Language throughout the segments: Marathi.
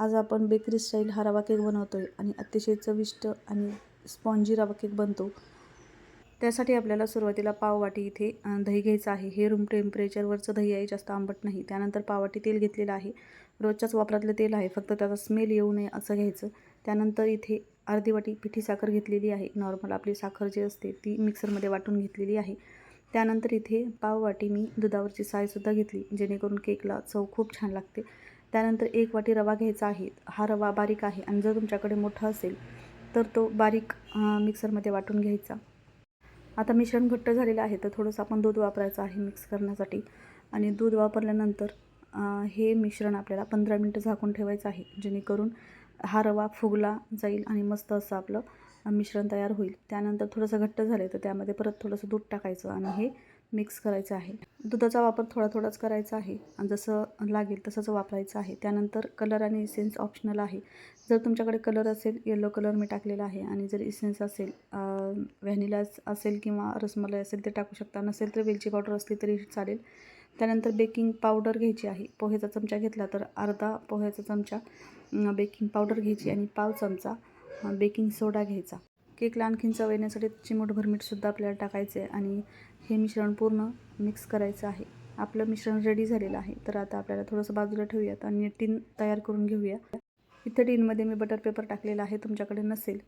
आज आपण बेकरी स्टाईल हा रवा केक बनवतो आहे आणि अतिशय चविष्ट आणि स्पॉन्जी रवा केक बनतो. त्यासाठी आपल्याला सुरुवातीला पाववाटी इथे दही घ्यायचं आहे. हे रूम टेम्परेचरवरचं दही आहे जास्त आंबट नाही. त्यानंतर पाववाटी तेल घेतलेलं आहे. रोजच्याच वापरातलं तेल आहे फक्त त्याचा स्मेल येऊ नये असं घ्यायचं. त्यानंतर इथे अर्धी वाटी पिठी साखर घेतलेली आहे. नॉर्मल आपली साखर जी असते ती मिक्सरमध्ये वाटून घेतलेली आहे. त्यानंतर इथे पाववाटी मी दुधावरची सायसुद्धा घेतली जेणेकरून केकला चव खूप छान लागते. त्यानंतर एक वाटी रवा घ्यायचा आहे. हा रवा बारीक आहे आणि जर तुमच्याकडे मोठा असेल तर तो बारीक मिक्सरमध्ये वाटून घ्यायचा. आता मिश्रण घट्ट झालेलं आहे तर थोडंसं आपण दूध वापरायचं आहे मिक्स करण्यासाठी. आणि दूध वापरल्यानंतर हे मिश्रण आपल्याला पंधरा मिनटं झाकून ठेवायचं आहे जेणेकरून हा रवा फुगला जाईल आणि मस्त असं आपलं मिश्रण तयार होईल. त्यानंतर थोडंसं घट्ट झालं तर त्यामध्ये परत थोडंसं दूध टाकायचं आणि हे मिक्स करायचं आहे. दुधाचा वापर थोडा थोडाच करायचा आहे आणि जसं लागेल तसंच वापरायचं आहे. त्यानंतर कलर आणि इसेन्स ऑप्शनल आहे. जर तुमच्याकडे कलर असेल येलो कलर मी टाकलेला आहे आणि जर इसेन्स असेल व्हॅनिला असेल किंवा रसमलाई असेल ते टाकू शकता. नसेल तर वेलची पावडर असली तरी चालेल. त्यानंतर बेकिंग पावडर घ्यायची आहे. पोहेचा चमचा घेतला तर अर्धा पोह्याचा चमचा बेकिंग पावडर घ्यायची आणि पाव चमचा बेकिंग सोडा घ्यायचा. केकला आणखीन चव येण्यासाठी चिमूटभर मीठसुद्धा आपल्याला टाकायचे आहे आणि हे मिश्रण पूर्ण मिक्स करायचं आहे. आपलं मिश्रण रेडी झालेलं आहे. तर आता आपल्याला थोडंसं बाजूला ठेवूयात आणि टीन तयार करून घेऊया. इथं टीनमध्ये मी बटर पेपर टाकलेला आहे. तुमच्याकडे नसेल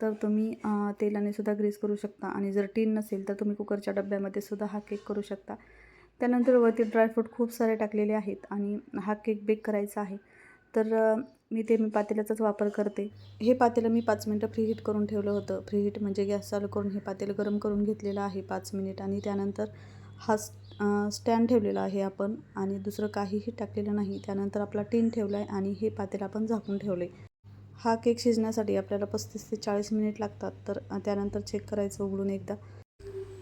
तर तुम्ही तेलाने सुद्धा ग्रीस करू शकता आणि जर टीन नसेल तर तुम्ही कुकरच्या डब्यामध्ये सुद्धा हा केक करू शकता. त्यानंतर वरती ड्रायफ्रूट खूप सारे टाकलेले आहेत आणि हा केक बेक करायचा आहे. तर मी ते मी पातेल्याचाच वापर करते. हे पातेलं मी पाच मिनटं फ्रीहीट करून ठेवलं होतं. फ्रीहीट म्हणजे गॅस चालू करून हे पातेलं गरम करून घेतलेलं आहे पाच मिनिट आणि त्यानंतर हा स्टँड ठेवलेला आहे आपण आणि दुसरं काहीही टाकलेलं नाही. त्यानंतर आपला टीन ठेवला आहे आणि हे पातेलं आपण झाकून ठेवलं आहे हा केक शिजण्यासाठी आपल्याला पस्तीस ते चाळीस मिनिट लागतात. तर त्यानंतर चेक करायचं उघडून एकदा.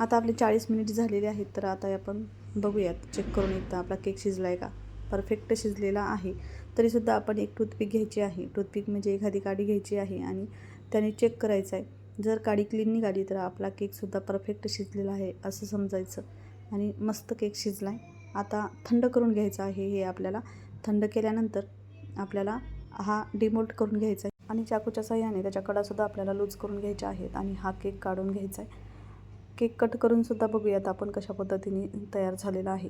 आता आपले चाळीस मिनिट झालेले आहेत. तर आता आपण बघूयात चेक करून एकदा आपला केक शिजला आहे का? परफेक्ट शिजलेला आहे. तरीसुद्धा आपण एक टूथपिक घ्यायची आहे. टूथपिक म्हणजे एखादी काडी घ्यायची आहे आणि त्याने चेक करायचं आहे जर काडी क्लीन निघाली तर आपला केकसुद्धा परफेक्ट शिजलेला आहे असं समजायचं. आणि मस्त केक शिजला आहे आता थंड करून घ्यायचं आहे हे आपल्याला. थंड केल्यानंतर आपल्याला हा डिमोल्ट करून घ्यायचा आहे आणि चाकूच्या साह्याने त्याच्या कडासुद्धा आपल्याला लूज करून घ्यायच्या आहेत आणि हा केक काढून घ्यायचा आहे केक कट करूनसुद्धा बघूयात आपण कशा पद्धतीने तयार झालेला आहे.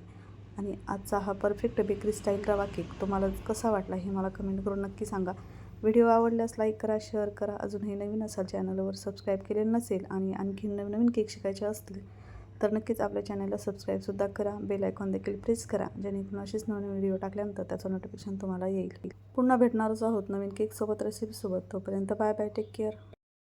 आणि आजचा हा परफेक्ट बेकरी स्टाईल रवा केक तुम्हाला कसा वाटला हे मला कमेंट करून नक्की सांगा. व्हिडिओ आवडल्यास लाईक करा शेअर करा. अजून हे नवीन असाल चॅनलवर सबस्क्राईब केलेलं नसेल आणि आणखीन नवीन नवीन केक शिकायचे असतील तर नक्कीच आपल्या चॅनलला सबस्क्राईबसुद्धा करा. बेल आयकॉन देखील प्रेस करा जेणेकरून असेच नवीन व्हिडिओ टाकल्यानंतर त्याचं नोटिफिकेशन तुम्हाला येईल. पुन्हा भेटणारच आहोत नवीन केकसोबत रेसिपीसोबत तोपर्यंत बाय बाय टेक केअर